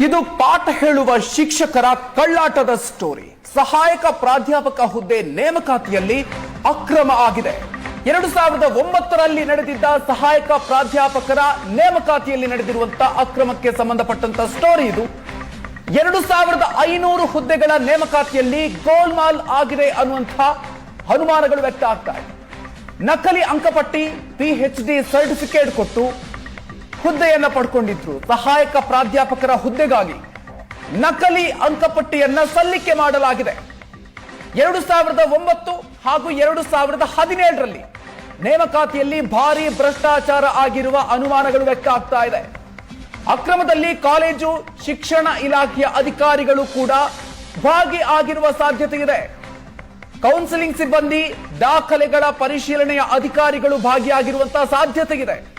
ಇದು ಪಾಠ ಹೇಳುವ ಶಿಕ್ಷಕರ ಕಳ್ಳಾಟದ ಸ್ಟೋರಿ ಸಹಾಯಕ ಪ್ರಾಧ್ಯಾಪಕ ಹುದ್ದೆ ನೇಮಕಾತಿಯಲ್ಲಿ ಅಕ್ರಮ ಆಗಿದೆ. ಎರಡು ಸಾವಿರದ ಒಂಬತ್ತರಲ್ಲಿ ನಡೆದಿದ್ದ ಸಹಾಯಕ ಪ್ರಾಧ್ಯಾಪಕರ ನೇಮಕಾತಿಯಲ್ಲಿ ನಡೆದಿರುವಂತಹ ಅಕ್ರಮಕ್ಕೆ ಸಂಬಂಧಪಟ್ಟಂತ ಸ್ಟೋರಿ ಇದು. ಎರಡು ಸಾವಿರದ ಐನೂರು ಹುದ್ದೆಗಳ ನೇಮಕಾತಿಯಲ್ಲಿ ಗೋಲ್ಮಾಲ್ ಆಗಿದೆ ಅನ್ನುವಂತಹ ಅನುಮಾನಗಳು ವ್ಯಕ್ತ ಆಗ್ತಾ ಇದೆ. ನಕಲಿ ಅಂಕಪಟ್ಟಿ ಪಿಎಚ್ ಡಿ ಸರ್ಟಿಫಿಕೇಟ್ ಕೊಟ್ಟು ಹುದ್ದೆಯನ್ನ ಪಡ್ಕೊಂಡಿದ್ರು. ಸಹಾಯಕ ಪ್ರಾಧ್ಯಾಪಕರ ಹುದ್ದೆಗಾಗಿ ನಕಲಿ ಅಂಕಪಟ್ಟಿಯನ್ನ ಸಲ್ಲಿಕೆ ಮಾಡಲಾಗಿದೆ. ಎರಡು ಸಾವಿರದ ಒಂಬತ್ತು ಹಾಗೂ ಎರಡು ಸಾವಿರದ ಹದಿನೇಳರಲ್ಲಿ ನೇಮಕಾತಿಯಲ್ಲಿ ಭಾರಿ ಭ್ರಷ್ಟಾಚಾರ ಆಗಿರುವ ಅನುಮಾನಗಳು ವ್ಯಕ್ತ ಆಗ್ತಾ ಇದೆ. ಅಕ್ರಮದಲ್ಲಿ ಕಾಲೇಜು, ಶಿಕ್ಷಣ ಇಲಾಖೆಯ ಅಧಿಕಾರಿಗಳು ಕೂಡ ಭಾಗಿ ಆಗಿರುವ ಸಾಧ್ಯತೆ ಇದೆ. ಕೌನ್ಸಿಲಿಂಗ್ ಸಿಬ್ಬಂದಿ, ದಾಖಲೆಗಳ ಪರಿಶೀಲನೆಯ ಅಧಿಕಾರಿಗಳು ಭಾಗಿಯಾಗಿರುವಂತಹ ಸಾಧ್ಯತೆ ಇದೆ.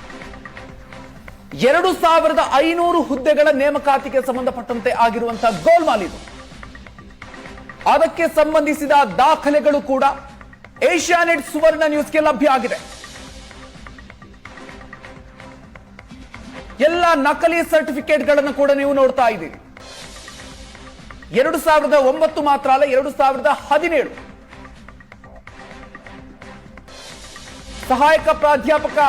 ಎರಡು ಸಾವಿರದ ಐನೂರು ಹುದ್ದೆಗಳ ನೇಮಕಾತಿಗೆ ಸಂಬಂಧಪಟ್ಟಂತೆ ಆಗಿರುವಂತಹ ಗೋಲ್ಮಾಲ್ ಇದು. ಅದಕ್ಕೆ ಸಂಬಂಧಿಸಿದ ದಾಖಲೆಗಳು ಕೂಡ ಏಷ್ಯಾನೆಟ್ ಸುವರ್ಣ ನ್ಯೂಸ್ಗೆ ಲಭ್ಯ ಆಗಿದೆ. ಎಲ್ಲ ನಕಲಿ ಸರ್ಟಿಫಿಕೇಟ್ಗಳನ್ನು ಕೂಡ ನೀವು ನೋಡ್ತಾ ಇದ್ದೀರಿ. ಎರಡು ಸಾವಿರದ ಒಂಬತ್ತು ಮಾತ್ರ ಅಲ್ಲ, ಎರಡು ಸಾವಿರದ ಹದಿನೇಳು. ಸಹಾಯಕ ಪ್ರಾಧ್ಯಾಪಕ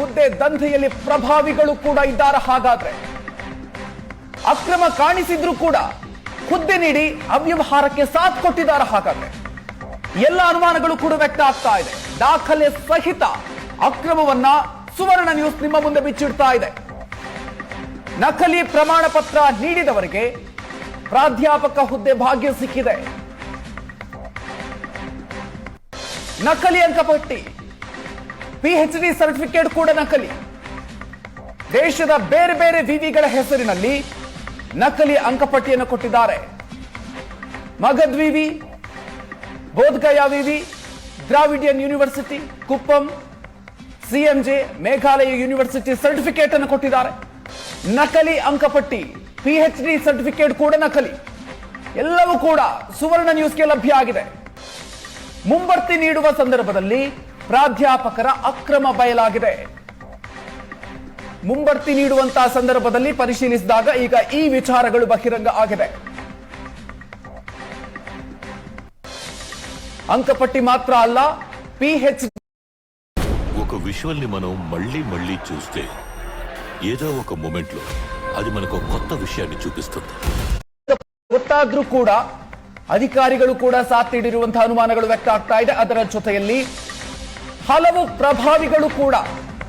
ಹುದ್ದೆ ದಂಧೆಯಲ್ಲಿ ಪ್ರಭಾವಿಗಳು ಕೂಡ ಇದ್ದಾರೆ ಹಾಗಾದ್ರೆ. ಅಕ್ರಮ ಕಾಣಿಸಿದ್ರು ಕೂಡ ಹುದ್ದೆ ನೀಡಿ ಅವ್ಯವಹಾರಕ್ಕೆ ಸಾಥ್ ಕೊಟ್ಟಿದ್ದಾರೆ ಹಾಗಾದ್ರೆ. ಎಲ್ಲ ಅನುಮಾನಗಳು ಕೂಡ ವ್ಯಕ್ತ ಆಗ್ತಾ ಇದೆ. ದಾಖಲೆ ಸಹಿತ ಅಕ್ರಮವನ್ನ ಸುವರ್ಣ ನ್ಯೂಸ್ ನಿಮ್ಮ ಮುಂದೆ ಬಿಚ್ಚಿಡ್ತಾ ಇದೆ. ನಕಲಿ ಪ್ರಮಾಣ ಪತ್ರ ನೀಡಿದವರಿಗೆ ಪ್ರಾಧ್ಯಾಪಕ ಹುದ್ದೆ ಭಾಗ್ಯ ಸಿಕ್ಕಿದೆ. ನಕಲಿ ಅಂಕಪಟ್ಟಿ ಪಿಎಚ್ ಡಿ ಸರ್ಟಿಫಿಕೇಟ್ ಕೂಡ ನಕಲಿ. ದೇಶದ ಬೇರೆ ಬೇರೆ ವಿವಿಗಳ ಹೆಸರಿನಲ್ಲಿ ನಕಲಿ ಅಂಕಪಟ್ಟಿಯನ್ನು ಕೊಟ್ಟಿದ್ದಾರೆ. ಮಗದ್ ವಿವಿ ಬೋಧ್ಗಯಾ ವಿವಿ Dravidian university, Kuppam CMJ Meghalaya university certificate ಅನ್ನು ಕೊಟ್ಟಿದ್ದಾರೆ. ನಕಲಿ ಅಂಕಪಟ್ಟಿ ಪಿಎಚ್ ಡಿ ಸರ್ಟಿಫಿಕೇಟ್ ಕೂಡ ನಕಲಿ. ಎಲ್ಲವೂ ಕೂಡ ಸುವರ್ಣ ನ್ಯೂಸ್ಗೆ ಲಭ್ಯ ಆಗಿದೆ. ಮುಂಬರ್ತಿ ನೀಡುವ ಸಂದರ್ಭದಲ್ಲಿ ಪ್ರಾಧ್ಯಾಪಕರ ಅಕ್ರಮ ಬಯಲಾಗಿದೆ ಮುಂಬರ್ತಿ ನೀಡುವಂತಹ ಸಂದರ್ಭದಲ್ಲಿ ಪರಿಶೀಲಿಸಿದಾಗ ಈಗ ಈ ವಿಚಾರಗಳು ಬಹಿರಂಗ ಆಗಿದೆ అంకపట్టి మాత్ర అల్ల పిహెచ్ ఒక విజువల్ ని మనం మళ్ళీ మళ్ళీ చూస్తే ఏదో ఒక మూమెంట్ లో అది మనకు ఒక కొత్త విషయాన్ని చూపిస్తుంది ಗೊತ್ತಾದ್ರೂ ಕೂಡ ಅಧಿಕಾರಿಗಳು ಕೂಡ ಸಾಥ್ ನೀಡಿರುವಂತಹ ಅನುಮಾನಗಳು ವ್ಯಕ್ತ ಆಗ್ತಾ ಇದೆ ಅದರ ಜೊತೆಯಲ್ಲಿ ಹಲವು ಪ್ರಭಾವಿಗಳು ಕೂಡ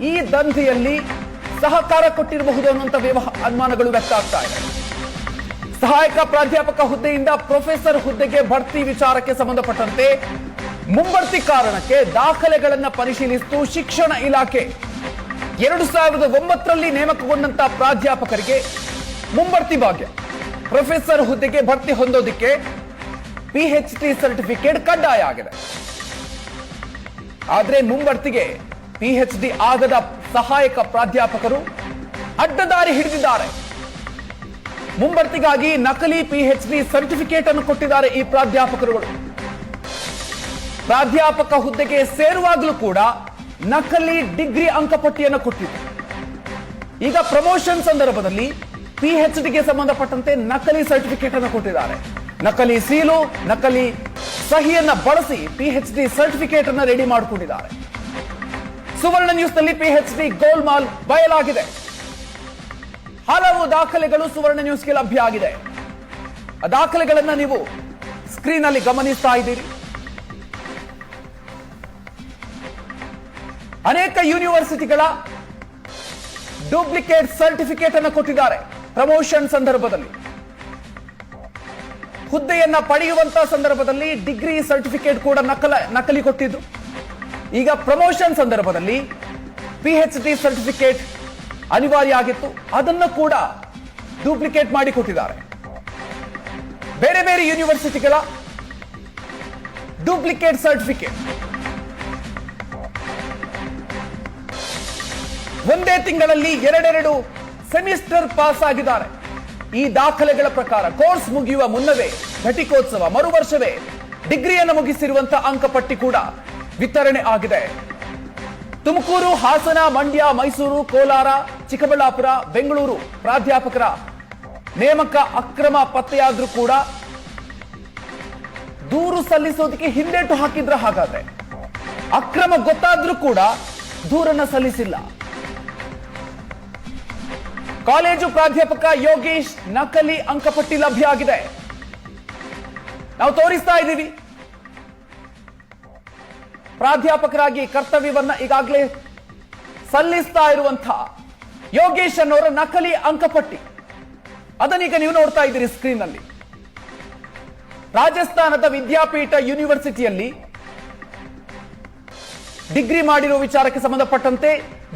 ಈ ದಂಧೆಯಲ್ಲಿ ಸಹಕಾರ ಕೊಟ್ಟಿರಬಹುದು ಅನ್ನುವಂಥ ಅನುಮಾನಗಳು ವ್ಯಕ್ತ ಆಗ್ತಾ ಇದೆ. ಸಹಾಯಕ ಪ್ರಾಧ್ಯಾಪಕ ಹುದ್ದೆಯಿಂದ ಪ್ರೊಫೆಸರ್ ಹುದ್ದೆಗೆ ಬಡ್ತಿ ವಿಚಾರಕ್ಕೆ ಸಂಬಂಧಪಟ್ಟಂತೆ ಮುಂಬಡ್ತಿ ಕಾರಣಕ್ಕೆ ದಾಖಲೆಗಳನ್ನು ಪರಿಶೀಲಿಸಿತು ಶಿಕ್ಷಣ ಇಲಾಖೆ. ಎರಡು ಸಾವಿರದ ಒಂಬತ್ತರಲ್ಲಿ ನೇಮಕಗೊಂಡಂತ ಪ್ರಾಧ್ಯಾಪಕರಿಗೆ ಮುಂಬಡ್ತಿ ಭಾಗ್ಯ. ಪ್ರೊಫೆಸರ್ ಹುದ್ದೆಗೆ ಭರ್ತಿ ಹೊಂದೋದಿಕ್ಕೆ ಪಿಎಚ್ ಡಿ ಸರ್ಟಿಫಿಕೇಟ್ ಕಡ್ಡಾಯ ಆಗಿದೆ. ಆದ್ರೆ ಮುಂಬಡ್ತಿಗೆ ಪಿಎಚ್ ಡಿ ಆಗದ ಸಹಾಯಕ ಪ್ರಾಧ್ಯಾಪಕರು ಅಡ್ಡದಾರಿ ಹಿಡಿದಿದ್ದಾರೆ. ಮುಂಬಡ್ತಿಗಾಗಿ ನಕಲಿ ಪಿ ಎಚ್ ಡಿ ಸರ್ಟಿಫಿಕೇಟ್ ಅನ್ನು ಕೊಟ್ಟಿದ್ದಾರೆ ಈ ಪ್ರಾಧ್ಯಾಪಕರುಗಳು. ಪ್ರಾಧ್ಯಾಪಕ ಹುದ್ದೆಗೆ ಸೇರುವಾಗಲೂ ಕೂಡ ನಕಲಿ ಡಿಗ್ರಿ ಅಂಕಪಟ್ಟಿಯನ್ನು ಕೊಟ್ಟಿದೆ. ಈಗ ಪ್ರಮೋಷನ್ ಸಂದರ್ಭದಲ್ಲಿ ಪಿಎಚ್ ಡಿಗೆ ಸಂಬಂಧಪಟ್ಟಂತೆ ನಕಲಿ ಸರ್ಟಿಫಿಕೇಟ್ ಅನ್ನು ಕೊಟ್ಟಿದ್ದಾರೆ. ನಕಲಿ ಸೀಲು, ನಕಲಿ ಸಹಿಯನ್ನ ಬಳಸಿ ಪಿಎಚ್ ಡಿ ಸರ್ಟಿಫಿಕೇಟ್ ಅನ್ನ ರೆಡಿ ಮಾಡಿಕೊಂಡಿದ್ದಾರೆ. ಸುವರ್ಣ ನ್ಯೂಸ್ನಲ್ಲಿ ಪಿಎಚ್ ಡಿ ಗೋಲ್ಮಾಲ್ ಬಯಲಾಗಿದೆ. ಹಲವು ದಾಖಲೆಗಳು ಸುವರ್ಣ ನ್ಯೂಸ್ಗೆ ಲಭ್ಯ ಆಗಿದೆ. ಆ ದಾಖಲೆಗಳನ್ನ ನೀವು ಸ್ಕ್ರೀನ್ ಅಲ್ಲಿ ಗಮನಿಸ್ತಾ ಇದ್ದೀರಿ. ಅನೇಕ ಯೂನಿವರ್ಸಿಟಿಗಳ ಡೂಪ್ಲಿಕೇಟ್ ಸರ್ಟಿಫಿಕೇಟ್ ಅನ್ನು ಕೊಟ್ಟಿದ್ದಾರೆ ಪ್ರಮೋಷನ್ ಸಂದರ್ಭದಲ್ಲಿ. ಹುದ್ದೆಯನ್ನ ಪಡೆಯುವಂತ ಸಂದರ್ಭದಲ್ಲಿ ಡಿಗ್ರಿ ಸರ್ಟಿಫಿಕೇಟ್ ಕೂಡ ನಕಲ ನಕಲಿ ಕೊಟ್ಟಿದ್ದು. ಈಗ ಪ್ರಮೋಷನ್ ಸಂದರ್ಭದಲ್ಲಿ ಪಿಎಚ್ ಡಿ ಸರ್ಟಿಫಿಕೇಟ್ ಅನಿವಾರ್ಯ ಆಗಿತ್ತು. ಅದನ್ನು ಕೂಡ ಡೂಪ್ಲಿಕೇಟ್ ಮಾಡಿ ಕೊಟ್ಟಿದ್ದಾರೆ. ಬೇರೆ ಬೇರೆ ಯೂನಿವರ್ಸಿಟಿಗಳ ಡೂಪ್ಲಿಕೇಟ್ ಸರ್ಟಿಫಿಕೇಟ್. ಒಂದೇ ತಿಂಗಳಲ್ಲಿ ಎರಡೆರಡು ಸೆಮಿಸ್ಟರ್ ಪಾಸ್ ಆಗಿದ್ದಾರೆ. ಈ ದಾಖಲೆಗಳ ಪ್ರಕಾರ ಕೋರ್ಸ್ ಮುಗಿಯುವ ಮುನ್ನವೇ, ಘಟಿಕೋತ್ಸವ ಮರು ವರ್ಷವೇ ಡಿಗ್ರಿಯನ್ನು ಮುಗಿಸಿರುವಂತಹ ಅಂಕಪಟ್ಟಿ ಕೂಡ ವಿತರಣೆ ಆಗಿದೆ. ತುಮಕೂರು, ಹಾಸನ, ಮಂಡ್ಯ, ಮೈಸೂರು, ಕೋಲಾರ, ಚಿಕ್ಕಬಳ್ಳಾಪುರ, ಬೆಂಗಳೂರು ಪ್ರಾಧ್ಯಾಪಕರ ನೇಮಕ ಅಕ್ರಮ ಪತ್ತೆಯಾದ್ರೂ ಕೂಡ ದೂರು ಸಲ್ಲಿಸೋದಕ್ಕೆ ಹಿಂದೇಟು ಹಾಕಿದ್ರ ಹಾಗಾದ್ರೆ. ಅಕ್ರಮ ಗೊತ್ತಾದ್ರೂ ಕೂಡ ದೂರನ್ನ ಸಲ್ಲಿಸಿಲ್ಲ. ಕಾಲೇಜು ಪ್ರಾಧ್ಯಾಪಕ ಯೋಗೇಶ್ ನಕಲಿ ಅಂಕಪಟ್ಟಿ ಲಭ್ಯ ಆಗಿದೆ. ನಾವು ತೋರಿಸ್ತಾ ಇದ್ದೀವಿ. ಪ್ರಾಧ್ಯಾಪಕರಾಗಿ ಕರ್ತವ್ಯವನ್ನ ಈಗಾಗಲೇ ಸಲ್ಲಿಸ್ತಾ ಇರುವಂತಹ ಯೋಗೇಶ್ ಅನ್ನೋರ ನಕಲಿ ಅಂಕಪಟ್ಟಿ ಅದನ್ನೀಗ ನೀವು ನೋಡ್ತಾ ಇದ್ದೀರಿ ಸ್ಕ್ರೀನ್ ಅಲ್ಲಿ ರಾಜಸ್ಥಾನದ ವಿದ್ಯಾಪೀಠ ಯೂನಿವರ್ಸಿಟಿಯಲ್ಲಿ ಡಿಗ್ರಿ ಮಾಡಿರುವ ವಿಚಾರಕ್ಕೆ ಸಂಬಂಧಪಟ್ಟಂತೆ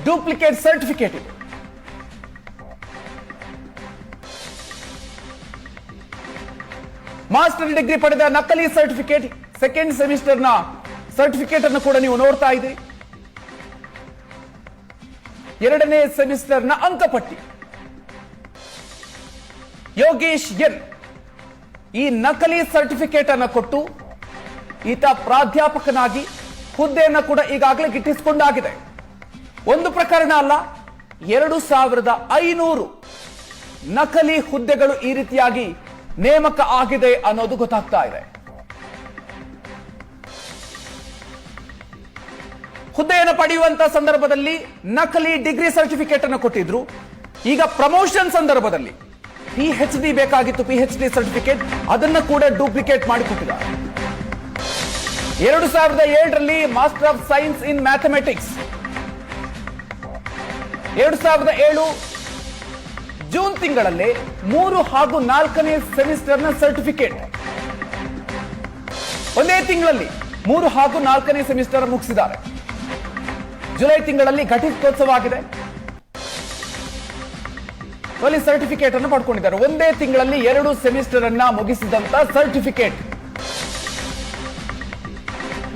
ಡೂಪ್ಲಿಕೇಟ್ ಸರ್ಟಿಫಿಕೇಟ್ ಇದು. ಮಾಸ್ಟರ್ ಡಿಗ್ರಿ ಪಡೆದ ನಕಲಿ ಸರ್ಟಿಫಿಕೇಟ್ ಸೆಕೆಂಡ್ ಸೆಮಿಸ್ಟರ್ನ ಸರ್ಟಿಫಿಕೇಟ್ ಅನ್ನು ಕೂಡ ನೀವು ನೋಡ್ತಾ ಇದ್ದೀರಿ. ಎರಡನೇ ಸೆಮಿಸ್ಟರ್ನ ಅಂಕಪಟ್ಟಿ. ಯೋಗೇಶ್ ಎನ್ ಈ ನಕಲಿ ಸರ್ಟಿಫಿಕೇಟ್ ಅನ್ನು ಕೊಟ್ಟು ಈತ ಪ್ರಾಧ್ಯಾಪಕನಾಗಿ ಹುದ್ದೆಯನ್ನು ಕೂಡ ಈಗಾಗಲೇ ಗಿಟ್ಟಿಸಿಕೊಂಡಾಗಿದೆ. ಒಂದು ಪ್ರಕರಣ ಅಲ್ಲ, ಎರಡು ಸಾವಿರದ ಐನೂರು ನಕಲಿ ಹುದ್ದೆಗಳು ಈ ರೀತಿಯಾಗಿ ನೇಮಕ ಆಗಿದೆ ಅನ್ನೋದು ಗೊತ್ತಾಗ್ತಾ ಇದೆ. ಹುದ್ದೆಯನ್ನು ಪಡೆಯುವಂತ ಸಂದರ್ಭದಲ್ಲಿ ನಕಲಿ ಡಿಗ್ರಿ ಸರ್ಟಿಫಿಕೇಟ್ ಅನ್ನು ಕೊಟ್ಟಿದ್ರು. ಈಗ ಪ್ರಮೋಷನ್ ಸಂದರ್ಭದಲ್ಲಿ ಪಿ ಹೆಚ್ ಡಿ ಬೇಕಾಗಿತ್ತು ಪಿ ಹೆಚ್ ಡಿ ಸರ್ಟಿಫಿಕೇಟ್. ಅದನ್ನ ಕೂಡ ಡೂಪ್ಲಿಕೇಟ್ ಮಾಡಿಕೊಟ್ಟಿದ್ದಾರೆ ಎರಡು ಸಾವಿರದ ಏಳರಲ್ಲಿ master of science in mathematics ಎರಡು ಸಾವಿರದ ಏಳು ಜೂನ್ ತಿಂಗಳಲ್ಲಿ ಮೂರು ಹಾಗೂ ನಾಲ್ಕನೇ ಸೆಮಿಸ್ಟರ್ನ ಸರ್ಟಿಫಿಕೇಟ್. ಒಂದೇ ತಿಂಗಳಲ್ಲಿ ಮೂರು ಹಾಗೂ ನಾಲ್ಕನೇ ಸೆಮಿಸ್ಟರ್ ಮುಗಿಸಿದ್ದಾರೆ. ಜುಲೈ ತಿಂಗಳಲ್ಲಿ ಘಟಿಕೋತ್ಸವ ಆಗಿದೆ ಅಲ್ಲಿ ಸರ್ಟಿಫಿಕೇಟ್ ಅನ್ನು ಪಡ್ಕೊಂಡಿದ್ದಾರೆ. ಒಂದೇ ತಿಂಗಳಲ್ಲಿ ಎರಡು ಸೆಮಿಸ್ಟರ್ ಅನ್ನ ಮುಗಿಸಿದಂತ ಸರ್ಟಿಫಿಕೇಟ್.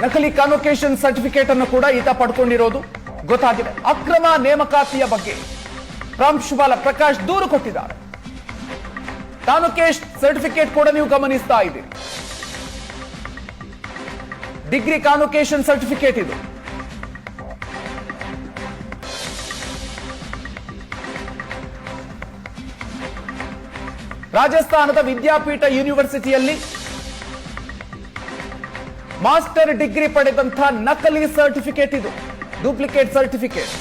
ನಕಲಿ ಕಾನ್ವೊಕೇಶನ್ ಸರ್ಟಿಫಿಕೇಟ್ ಅನ್ನು ಕೂಡ ಈತ ಪಡ್ಕೊಂಡಿರೋದು ಗೊತ್ತಾಗಿದೆ. ಅಕ್ರಮ ನೇಮಕಾತಿಯ ಬಗ್ಗೆ. ಪ್ರಾಂಶುಪಾಲ ಪ್ರಕಾಶ್ ದೂರು ಕೊಟ್ಟಿದ್ದಾರೆ. ತಾಲೂಕೇಶ್ ಸರ್ಟಿಫಿಕೇಟ್ ಕೂಡ ನೀವು ಗಮನಿಸ್ತಾ ಇದ್ದೀರಿ. ಡಿಗ್ರಿ ಕಾನ್ವೊಕೇಶನ್ ಸರ್ಟಿಫಿಕೇಟ್ ಇದು. ರಾಜಸ್ಥಾನದ ವಿದ್ಯಾಪೀಠ ಯೂನಿವರ್ಸಿಟಿಯಲ್ಲಿ ಮಾಸ್ಟರ್ ಡಿಗ್ರಿ ಪಡೆದಂತಹ ನಕಲಿ ಸರ್ಟಿಫಿಕೇಟ್ ಇದು. Duplicate certificate.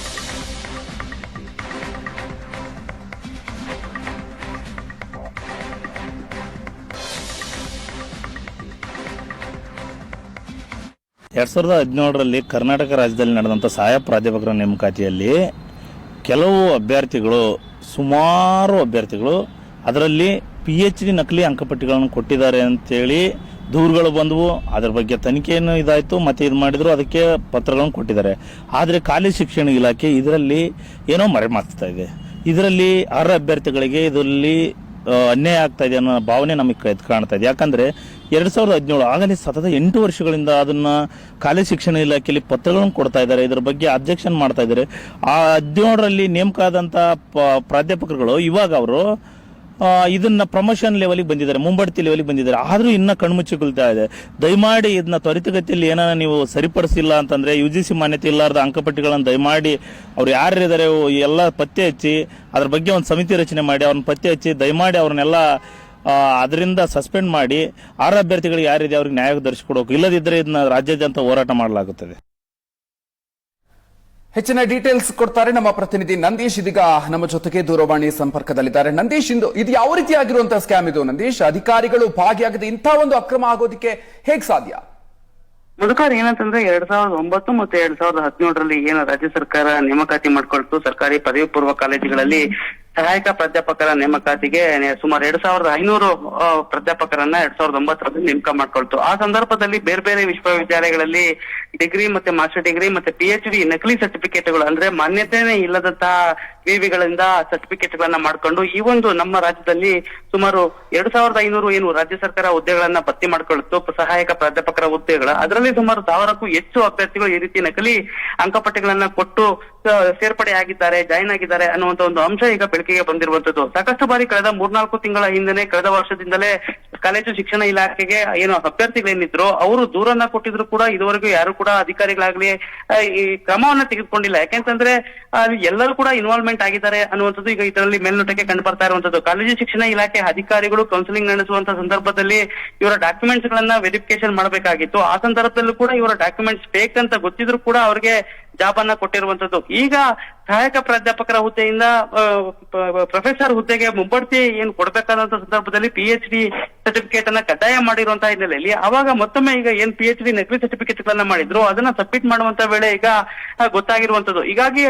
ಎರಡ್ ಸಾವಿರದ ಹದಿನೇಳರಲ್ಲಿ ಕರ್ನಾಟಕ ರಾಜ್ಯದಲ್ಲಿ ನಡೆದಂಥ ಸಹಾಯ ಪ್ರಾಧ್ಯಾಪಕರ ನೇಮಕಾತಿಯಲ್ಲಿ ಕೆಲವು ಅಭ್ಯರ್ಥಿಗಳು, ಸುಮಾರು ಅಭ್ಯರ್ಥಿಗಳು ಅದರಲ್ಲಿ ಪಿ ಎಚ್ ಡಿ ನಕಲಿ ಅಂಕಪಟ್ಟಿಗಳನ್ನು ಕೊಟ್ಟಿದ್ದಾರೆ ಅಂತೇಳಿ ದೂರುಗಳು ಬಂದವು. ಅದ್ರ ಬಗ್ಗೆ ತನಿಖೆಯನ್ನು ಇದಾಯಿತು. ಮತ್ತೆ ಇದು ಮಾಡಿದ್ರು. ಅದಕ್ಕೆ ಪತ್ರಗಳನ್ನು ಕೊಟ್ಟಿದ್ದಾರೆ. ಆದರೆ ಖಾಲಿ ಶಿಕ್ಷಣ ಇಲಾಖೆ ಇದರಲ್ಲಿ ಏನೋ ಮರೆಮಾಕ್ತಾ ಇದೆ. ಇದರಲ್ಲಿ ಅರ್ಹ ಅಭ್ಯರ್ಥಿಗಳಿಗೆ ಇದರಲ್ಲಿ ಅನ್ಯಾಯ ಆಗ್ತಾ ಇದೆ ಅನ್ನೋ ಭಾವನೆ ನಮಗೆ ಕಾಣ್ತಾ ಇದೆ. ಯಾಕಂದ್ರೆ ಎರಡ್ ಸಾವಿರದ ಹದಿನೇಳು ಆಗಲೇ ಸತತ ಎಂಟು ವರ್ಷಗಳಿಂದ ಅದನ್ನ ಕಾಲೇಜ್ ಶಿಕ್ಷಣ ಇಲಾಖೆಯಲ್ಲಿ ಪತ್ರಗಳನ್ನು ಕೊಡ್ತಾ ಇದ್ದಾರೆ. ಇದರ ಬಗ್ಗೆ ಅಬ್ಜೆಕ್ಷನ್ ಮಾಡ್ತಾ ಇದ್ದಾರೆ. ಆ ಹದಿನೇಳರಲ್ಲಿ ನೇಮಕ ಆದಂತ ಪ್ರಾಧ್ಯಾಪಕರುಗಳು ಇವಾಗ ಅವರು ಇದನ್ನ ಪ್ರಮೋಷನ್ ಲೆವೆಲ್ಗೆ ಬಂದಿದ್ದಾರೆ, ಮುಂಬಡ್ತಿ ಲೆವೆಲ್ಗೆ ಬಂದಿದ್ದಾರೆ. ಆದ್ರೂ ಇನ್ನ ಕಣ್ಮುಚ್ಚಿಕೊಳ್ತಾ ಇದೆ. ದಯಮಾಡಿ ಇದನ್ನ ತ್ವರಿತಗತಿಯಲ್ಲಿ ಏನಾರ ನೀವು ಸರಿಪಡಿಸಿಲ್ಲ ಅಂತಂದ್ರೆ ಯು ಜಿ ಸಿ ಮಾನ್ಯತೆ ಇಲ್ಲಾರ್ದ ಅಂಕಪಟ್ಟಿಗಳನ್ನು ದಯಮಾಡಿ ಅವ್ರು ಯಾರಿದ್ದಾರೆ ಎಲ್ಲ ಪತ್ತೆ ಹಚ್ಚಿ, ಅದ್ರ ಬಗ್ಗೆ ಒಂದು ಸಮಿತಿ ರಚನೆ ಮಾಡಿ, ಅವ್ರನ್ನ ಪತ್ತೆ ಹಚ್ಚಿ, ದಯಮಾಡಿ ಅವ್ರನ್ನೆಲ್ಲ ಅದರಿಂದ ಸಸ್ಪೆಂಡ್ ಮಾಡಿ, ಆರು ಅಭ್ಯರ್ಥಿಗಳಿಗೆ ಯಾರಿದೆ ಅವ್ರಿಗೆ ನ್ಯಾಯ ದೊರಕಿಸಿಕೊಡಬೇಕು ಇಲ್ಲದಿದ್ದರೆ ಇದನ್ನ ರಾಜ್ಯಾದ್ಯಂತ ಹೋರಾಟ ಮಾಡಲಾಗುತ್ತದೆ. ಹೆಚ್ಚಿನ ಡೀಟೇಲ್ಸ್ ಕೊಡ್ತಾರೆ ನಮ್ಮ ಪ್ರತಿನಿಧಿ ನಂದೀಶ್ ಇದೀಗ ನಮ್ಮ ಜೊತೆಗೆ ದೂರವಾಣಿ ಸಂಪರ್ಕದಲ್ಲಿದ್ದಾರೆ. ನಂದೀಶ್, ಇಂದು ಇದು ಯಾವ ರೀತಿ ಆಗಿರುವಂತಹ ಸ್ಕ್ಯಾಮ್ ಇದು? ನಂದೀಶ್, ಅಧಿಕಾರಿಗಳು ಭಾಗಿಯಾಗದೆ ಇಂತಹ ಒಂದು ಅಕ್ರಮ ಆಗೋದಕ್ಕೆ ಹೇಗ್ ಸಾಧ್ಯ? ಮಧುಕರ್ ಏನಂತಂದ್ರೆ ಎರಡ್ ಸಾವಿರದ ಒಂಬತ್ತು ಮತ್ತು ಎರಡ್ ಸಾವಿರದ ಹದಿನೇಳರಲ್ಲಿ ಏನು ರಾಜ್ಯ ಸರ್ಕಾರ ನೇಮಕಾತಿ ಮಾಡ್ಕೊಳ್ತು. ಸರ್ಕಾರಿ ಪದವಿ ಪೂರ್ವ ಕಾಲೇಜುಗಳಲ್ಲಿ ಸಹಾಯಕ ಪ್ರಾಧ್ಯಾಪಕರ ನೇಮಕಾತಿಗೆ ಸುಮಾರು ಎರಡ್ ಸಾವಿರದ ಐನೂರು ಪ್ರಾಧ್ಯಾಪಕರನ್ನ ಎರಡ್ ಸಾವಿರದ ಒಂಬತ್ತರಲ್ಲಿ ನೇಮಕ ಮಾಡ್ಕೊಳ್ತು. ಆ ಸಂದರ್ಭದಲ್ಲಿ ಬೇರೆ ಬೇರೆ ವಿಶ್ವವಿದ್ಯಾಲಯಗಳಲ್ಲಿ ಡಿಗ್ರಿ ಮತ್ತೆ ಮಾಸ್ಟರ್ ಡಿಗ್ರಿ ಮತ್ತೆ ಪಿ ಎಚ್ ಡಿ ನಕಲಿ ಸರ್ಟಿಫಿಕೇಟ್ಗಳು ಅಂದ್ರೆ ಮಾನ್ಯತೆನೇ ಇಲ್ಲದಂತಹ ವಿವಿಗಳಿಂದ ಸರ್ಟಿಫಿಕೇಟ್ ಗಳನ್ನ ಮಾಡ್ಕೊಂಡು ಈ ಒಂದು ನಮ್ಮ ರಾಜ್ಯದಲ್ಲಿ ಸುಮಾರು ಎರಡ್ ಸಾವಿರದ ಐನೂರು ಏನು ರಾಜ್ಯ ಸರ್ಕಾರ ಹುದ್ದೆಗಳನ್ನ ಭರ್ತಿ ಮಾಡ್ಕೊಳ್ತು ಸಹಾಯಕ ಪ್ರಾಧ್ಯಾಪಕರ ಹುದ್ದೆಗಳ, ಅದರಲ್ಲಿ ಸುಮಾರು ಸಾವಿರಕ್ಕೂ ಹೆಚ್ಚು ಅಭ್ಯರ್ಥಿಗಳು ಈ ರೀತಿ ನಕಲಿ ಅಂಕಪಟ್ಟಿಗಳನ್ನ ಕೊಟ್ಟು ಸೇರ್ಪಡೆ ಆಗಿದ್ದಾರೆ, ಜಾಯಿನ್ ಆಗಿದ್ದಾರೆ ಅನ್ನುವಂತ ಒಂದು ಅಂಶ ಈಗ ಬೆಳಕಿಗೆ ಬಂದಿರುವಂತದ್ದು. ಸಾಕಷ್ಟು ಬಾರಿ ಕಳೆದ ಮೂರ್ನಾಲ್ಕು ತಿಂಗಳ ಹಿಂದೆನೆ, ಕಳೆದ ವರ್ಷದಿಂದಲೇ ಕಾಲೇಜು ಶಿಕ್ಷಣ ಇಲಾಖೆಗೆ ಏನು ಅಭ್ಯರ್ಥಿಗಳೇನಿದ್ರು, ಅವರು ದೂರನ್ನ ಕೊಟ್ಟಿದ್ರು ಕೂಡ ಇದುವರೆಗೂ ಯಾರು ಕೂಡ ಅಧಿಕಾರಿಗಳಾಗ್ಲಿ ಈ ಕ್ರಮವನ್ನ ತೆಗೆದುಕೊಂಡಿಲ್ಲ. ಯಾಕೆಂತಂದ್ರೆ ಎಲ್ಲರೂ ಕೂಡ ಇನ್ವಾಲ್ವ್ಮೆಂಟ್ ಆಗಿದ್ದಾರೆ ಅನ್ನುವಂಥದ್ದು ಈಗ ಇದರಲ್ಲಿ ಮೇಲ್ನೋಟಕ್ಕೆ ಕಂಡು ಬರ್ತಾ ಇರುವಂತದ್ದು ಕಾಲೇಜು ಶಿಕ್ಷಣ ಇಲಾಖೆ ಅಧಿಕಾರಿಗಳು ಕೌನ್ಸಿಲಿಂಗ್ ನಡೆಸುವಂತ ಸಂದರ್ಭದಲ್ಲಿ ಇವರ ಡಾಕ್ಯುಮೆಂಟ್ಸ್ ಗಳನ್ನ ವೆರಿಫಿಕೇಶನ್ ಮಾಡಬೇಕಾಗಿತ್ತು. ಆ ಸಂದರ್ಭದಲ್ಲೂ ಕೂಡ ಇವರ ಡಾಕ್ಯುಮೆಂಟ್ಸ್ ಬೇಕ್ ಅಂತ ಗೊತ್ತಿದ್ರು ಕೂಡ ಅವರಿಗೆ ಜಾಬ್ ಅನ್ನ ಕೊಟ್ಟಿರುವಂತದ್ದು ಈಗ ಸಹಾಯಕ ಪ್ರಾಧ್ಯಾಪಕರ ಹುದ್ದೆಯಿಂದ ಪ್ರೊಫೆಸರ್ ಹುದ್ದೆಗೆ ಮುಂಬಡ್ತಿ ಏನ್ ಕೊಡ್ಬೇಕಾದಂತ ಸಂದರ್ಭದಲ್ಲಿ ಪಿ ಎಚ್ ಡಿ ಸರ್ಟಿಫಿಕೇಟ್ ಅನ್ನ ಕಡ್ಡಾಯ ಮಾಡಿರುವಂತಹ ಹಿನ್ನೆಲೆಯಲ್ಲಿ ಅವಾಗ ಮತ್ತೊಮ್ಮೆ ಈಗ ಏನ್ ಪಿ ಎಚ್ ಡಿ ನಕಲಿ ಸರ್ಟಿಫಿಕೇಟ್ ಗಳನ್ನ ಮಾಡಿದ್ರು, ಅದನ್ನ ಸಬ್ಮಿಟ್ ಮಾಡುವಂತ ವೇಳೆ ಈಗ ಗೊತ್ತಾಗಿರುವಂತದ್ದು. ಹೀಗಾಗಿ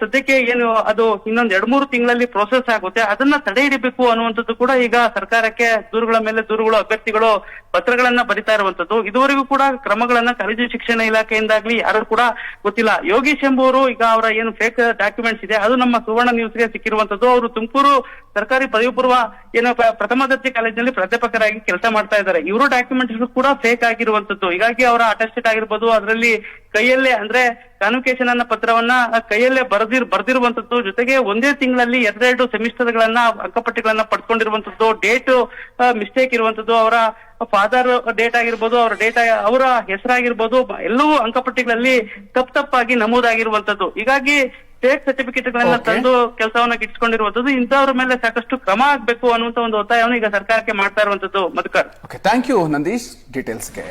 ಸದ್ಯಕ್ಕೆ ಏನು, ಅದು ಇನ್ನೊಂದ್ ಎರಡ್ ಮೂರು ತಿಂಗಳಲ್ಲಿ ಪ್ರೋಸೆಸ್ ಆಗುತ್ತೆ. ಅದನ್ನ ತಡೆ ಹಿಡಿಬೇಕು ಅನ್ನುವಂಥದ್ದು ಕೂಡ ಈಗ ಸರ್ಕಾರಕ್ಕೆ ದೂರುಗಳ ಮೇಲೆ ದೂರುಗಳು, ಅಭ್ಯರ್ಥಿಗಳು ಪತ್ರಗಳನ್ನ ಬರಿತಾ ಇರುವಂತದ್ದು. ಇದುವರೆಗೂ ಕೂಡ ಕ್ರಮಗಳನ್ನ ಕಾಲೇಜು ಶಿಕ್ಷಣ ಇಲಾಖೆಯಿಂದಾಗ್ಲಿ ಯಾರು ಕೂಡ ಗೊತ್ತಿಲ್ಲ. ಯೋಗೀಶ್ ಎಂಬುವರು ಈಗ ಅವರ ಏನು ಫೇಕ್ ಡಾಕ್ಯುಮೆಂಟ್ಸ್ ಇದೆ, ಅದು ನಮ್ಮ ಸುವರ್ಣ ನ್ಯೂಸ್ಗೆ ಸಿಕ್ಕಿರುವಂತದ್ದು. ಅವರು ತುಮಕೂರು ಸರ್ಕಾರಿ ಪದವಿ ಪೂರ್ವ ಏನ ಪ್ರಥಮ ದರ್ಜೆ ಕಾಲೇಜಿನಲ್ಲಿ ಪ್ರಾಧ್ಯಾಪಕರಾಗಿ ಕೆಲಸ ಮಾಡ್ತಾ ಇದ್ದಾರೆ. ಇವರು ಡಾಕ್ಯುಮೆಂಟ್ಸ್ ಕೂಡ ಫೇಕ್ ಆಗಿರುವಂತದ್ದು. ಹೀಗಾಗಿ ಅವರ ಅಟೆಸ್ಟೆಡ್ ಆಗಿರ್ಬೋದು, ಅದರಲ್ಲಿ ಕೈಯಲ್ಲೇ ಅಂದ್ರೆ ಕಾನ್ವಿಕೇಶನ್ ಅನ್ನ ಪತ್ರವನ್ನ ಕೈಯಲ್ಲೇ ಬರೆದಿರ್ ಬರ್ದಿರುವಂತದ್ದು. ಜೊತೆಗೆ ಒಂದೇ ತಿಂಗಳಲ್ಲಿ ಎರಡೆರಡು ಸೆಮಿಸ್ಟರ್ ಗಳನ್ನ ಅಂಕಪಟ್ಟಿಗಳನ್ನ ಪಡ್ಕೊಂಡಿರುವಂತದ್ದು. ಡೇಟ್ ಮಿಸ್ಟೇಕ್ ಇರುವಂತದ್ದು. ಅವರ ಫಾದರ್ ಡೇಟ್ ಆಗಿರ್ಬೋದು, ಅವರ ಡೇಟ್ ಅವರ ಹೆಸರಾಗಿರ್ಬೋದು ಎಲ್ಲವೂ ಅಂಕಪಟ್ಟಿಗಳಲ್ಲಿ ತಪ್ಪು ತಪ್ಪಾಗಿ ನಮೂದಾಗಿರುವಂತದ್ದು. ಹೀಗಾಗಿ ಫೇಕ್ ಸರ್ಟಿಫಿಕೇಟ್ ಗಳನ್ನ ತಂದು ಕೆಲಸವನ್ನ ಗಿಟ್ಟಿಸ್ಕೊಂಡಿರುವಂತದ್ದು ಇಂಥವ್ರ ಮೇಲೆ ಸಾಕಷ್ಟು ಕ್ರಮ ಆಗ್ಬೇಕು ಅನ್ನುವಂತ ಒಂದು ಒತ್ತಾಯವನ್ನು ಈಗ ಸರ್ಕಾರಕ್ಕೆ ಮಾಡ್ತಾ ಇರುವಂತದ್ದು Madhukar. Okay thank you Nandish ಡೀಟೇಲ್ಸ್ಗೆ